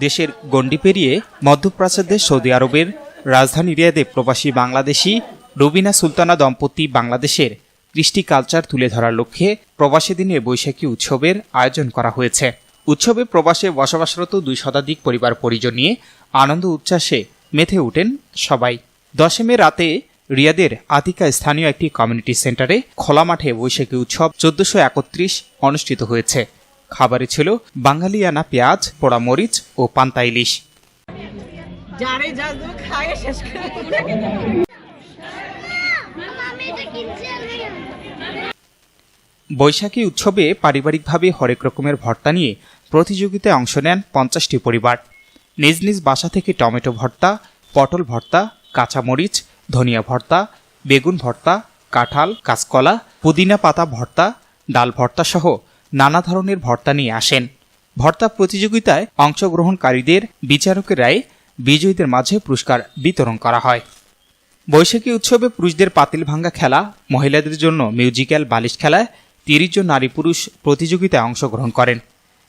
দেশের গণ্ডি পেরিয়ে মধ্যপ্রাচ্যের সৌদি আরবের রাজধানী রিয়াদে প্রবাসী বাংলাদেশি রুবিনা সুলতানা দম্পতি বাংলাদেশের কৃষ্টি কালচার তুলে ধরার লক্ষ্যে প্রবাসী দিনে বৈশাখী উৎসবের আয়োজন করা হয়েছে। উৎসবে প্রবাসে বসবাসরত দুই শতাধিক পরিবার পরিজন নিয়ে আনন্দ উচ্ছ্বাসে মেতে ওঠেন সবাই। দশে মে রাতে রিয়াদের আতিকা স্থানীয় একটি কমিউনিটি সেন্টারে খোলা মাঠে বৈশাখী উৎসব চোদ্দশো একত্রিশ অনুষ্ঠিত হয়েছে। খাবারে ছিল বাঙালিয়ানা পেঁয়াজ পোড়া মরিচ ও পান্তা ইলিশ। বৈশাখী উৎসবে পারিবারিকভাবে হরেক রকমের ভর্তা নিয়ে প্রতিযোগিতায় অংশ নেন পঞ্চাশটি পরিবার। নিজ নিজ বাসা থেকে টমেটো ভর্তা পটল ভর্তা কাঁচামরিচ ধনিয়া ভর্তা বেগুন ভর্তা কাঁঠাল কাঁচকলা পুদিনা পাতা ভর্তা ডাল ভর্তা সহ নানা ধরনের ভর্তা নিয়ে আসেন। ভর্তা প্রতিযোগিতায় অংশগ্রহণকারীদের বিচারকের রায়ে বিজয়ীদের মাঝে পুরস্কার বিতরণ করা হয়। বৈশাখী উৎসবে পুরুষদের পাতিল ভাঙ্গা খেলা, মহিলাদের জন্য মিউজিক্যাল বালিশ খেলায় তিরিশ জন নারী পুরুষ প্রতিযোগিতায় অংশগ্রহণ করেন।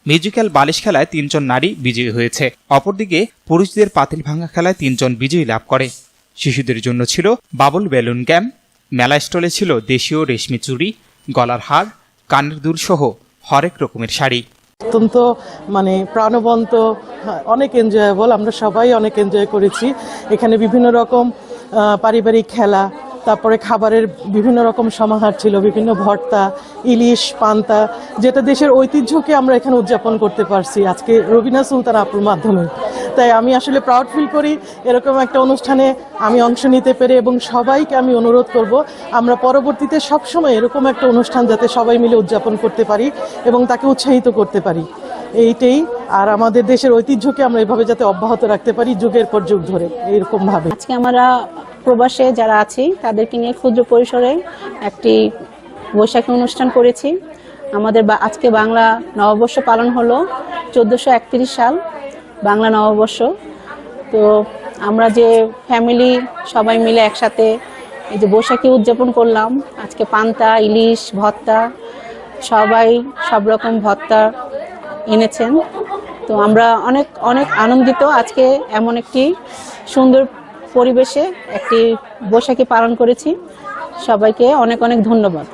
মিউজিক্যাল বালিশ খেলায় তিনজন নারী বিজয়ী হয়েছে। অপরদিকে পুরুষদের পাতিল ভাঙ্গা খেলায় তিনজন বিজয়ী লাভ করে। শিশুদের জন্য ছিল বাবুল বেলুন গ্যাম মেলা স্টলে ছিল দেশীয় রেশমি চুড়ি, গলার হার, কানের দুল সহ হরেক রকমের শাড়ি। অত্যন্ত মানে প্রাণবন্ত, অনেক এনজয়েবল আমরা সবাই অনেক এনজয় করেছি। এখানে বিভিন্ন রকম পারিবারিক খেলা তারপরে খাবারের বিভিন্ন রকম সমাহার ছিল, বিভিন্ন ভর্তা, ইলিশ, পান্তা, যেটা দেশের ঐতিহ্যকে আমরা এখানে উদযাপন করতে পারছি। আজকে রবিনা সুলতান আপুর মাধ্যমে। তাই আমি আসলে প্রাউড ফিল করি, এরকম একটা অনুষ্ঠানে আমি অংশ নিতে পেরে এবং সবাইকে আমি অনুরোধ করব, আমরা পরবর্তীতে সবসময় এরকম একটা অনুষ্ঠান যাতে সবাই মিলে উদযাপন করতে পারি এবং তাকে উৎসাহিত করতে পারি। এইটাই, আর আমাদের দেশের ঐতিহ্যকে আমরা এভাবে যাতে অব্যাহত রাখতে পারি যুগের পর যুগ ধরে এইরকম ভাবে আজকে আমরা প্রবাসে যারা আছি, তাদেরকে নিয়ে ক্ষুদ্র পরিসরে একটি বৈশাখী অনুষ্ঠান করেছি। আমাদের আজকে বাংলা নববর্ষ পালন হলো চোদ্দোশো সাল, বাংলা নববর্ষ। তো আমরা যে ফ্যামিলি সবাই মিলে একসাথে এই যে বৈশাখী উদযাপন করলাম, আজকে পান্তা, ইলিশ ভত্তা সবাই সব রকম ভত্তা এনেছেন। তো আমরা অনেক অনেক আনন্দিত আজকে এমন একটি সুন্দর পরিবেশে একটি বৈশাখী পালন করেছি। সবাইকে অনেক অনেক ধন্যবাদ।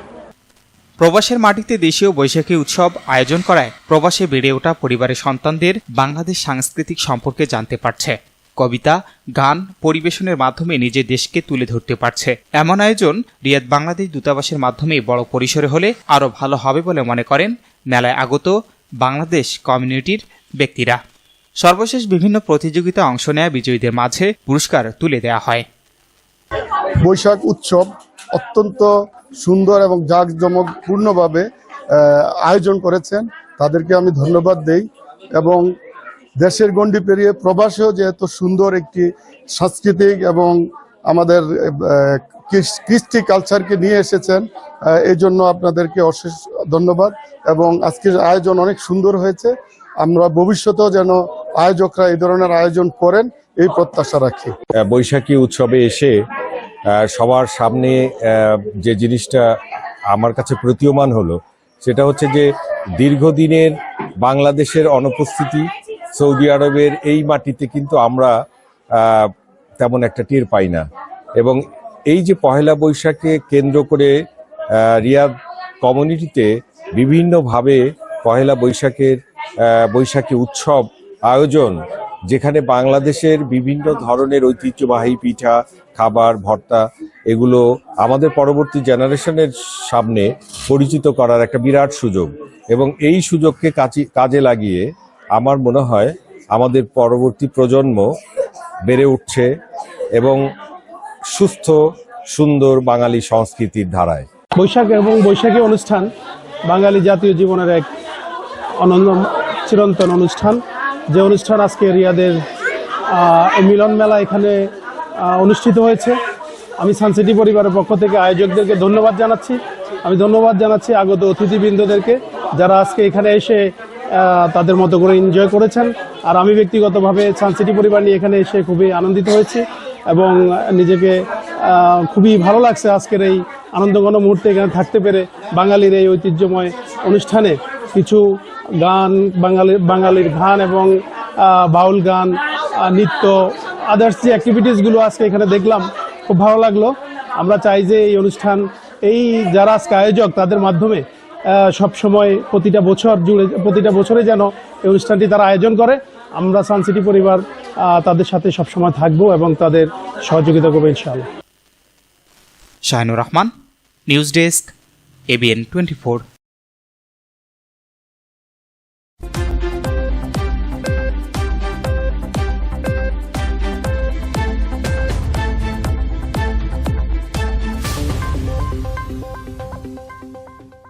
প্রবাসের মাটিতে দেশীয় বৈশাখী উৎসব আয়োজন করায় প্রবাসে বেড়ে ওঠা পরিবারের সন্তানদের বাংলাদেশ সাংস্কৃতিক সম্পর্কে জানতে পারছে। কবিতা, গান, পরিবেশনের মাধ্যমে নিজের দেশকে তুলে ধরতে পারছে। এমন আয়োজন রিয়াদ বাংলাদেশ দূতাবাসের মাধ্যমে বড় পরিসরে হলে আরও ভালো হবে বলে মনে করেন। মেলায় আগত বাংলাদেশ কমিউনিটির ব্যক্তিরা। সর্বশেষ বিভিন্ন প্রতিযোগিতায় অংশ নেয়া বিজয়ীদের মাঝে পুরস্কার তুলে দেওয়া হয়। বৈশাখ উৎসব অত্যন্ত সুন্দর এবং জাঁকজমকপূর্ণভাবে আয়োজন করেছেন। তাদেরকে আমি ধন্যবাদ দেই এবং দেশের গণ্ডি পেরিয়ে প্রবাসেও যে এত সুন্দর একটি সাংস্কৃতিক এবং আমাদের কৃষ্টি কালচারকে নিয়ে এসেছেন এই জন্য আপনাদেরকে অশেষ ধন্যবাদ এবং আজকের আয়োজন অনেক সুন্দর হয়েছে। আমরা ভবিষ্যতেও যেন আয়োজকরা এই ধরনের আয়োজন করেন, এই প্রত্যাশা রাখি। বৈশাখী উৎসবে এসে সবার সামনে যে জিনিসটা আমার কাছে প্রতীয়মান হলো, সেটা হচ্ছে যে দীর্ঘদিনের বাংলাদেশের অনুপস্থিতি, সৌদি আরবের এই মাটিতে কিন্তু আমরা তেমন একটা টের পাই না। এবং এই যে পহেলা বৈশাখে কেন্দ্র করে রিয়াদ কমিউনিটিতে বিভিন্নভাবে পহেলা বৈশাখের বৈশাখী উৎসব আয়োজন, যেখানে বাংলাদেশের বিভিন্ন ধরনের ঐতিহ্যবাহী পিঠা, খাবার, ভর্তা, এগুলো আমাদের পরবর্তী জেনারেশনের সামনে পরিচিত করার একটা বিরাট সুযোগ। এবং এই সুযোগকে কাজে- লাগিয়ে আমার মনে হয় আমাদের পরবর্তী প্রজন্ম বেড়ে উঠছে এবং সুস্থ, সুন্দর বাঙালি সংস্কৃতির ধারায়। বৈশাখ এবং বৈশাখী অনুষ্ঠান বাঙালি জাতীয় জীবনের এক অনন্য, চিরন্তন অনুষ্ঠান। যে অনুষ্ঠান আজকে রিয়াদের মিলন মেলা এখানে অনুষ্ঠিত হয়েছে। আমি সানসিটি পরিবারের পক্ষ থেকে আয়োজকদেরকে ধন্যবাদ জানাচ্ছি। আমি ধন্যবাদ জানাচ্ছি আগত অতিথিবৃন্দদেরকে যারা আজকে এখানে এসে তাদের মতো করে এনজয় করেছেন। আর আমি ব্যক্তিগতভাবে সানসিটি পরিবার নিয়ে এখানে এসে খুবই আনন্দিত হয়েছি এবং নিজেকে খুবই ভালো লাগছে আজকের এই আনন্দঘন মুহূর্তে এখানে থাকতে পেরে বাঙালির এই ঐতিহ্যময় অনুষ্ঠানে। কিছু গান বাঙালির বাঙালির গান এবং বাউল গান নৃত্য আদার্স যে অ্যাক্টিভিটিসগুলো আজকে এখানে দেখলাম, খুব ভালো লাগল। আমরা চাই যে এই অনুষ্ঠান, এই যারা আজকে আয়োজক তাদের মাধ্যমে সব সময় প্রতিটা বছর জুড়ে, প্রতিটা বছরে যেন এই অনুষ্ঠানটি তারা আয়োজন করে। আমরা সানসিটি পরিবার তাদের সাথে সবসময় থাকব এবং তাদের সহযোগিতা করব ইনশাআল্লাহ। Shahinur Rahman news desk ABN twenty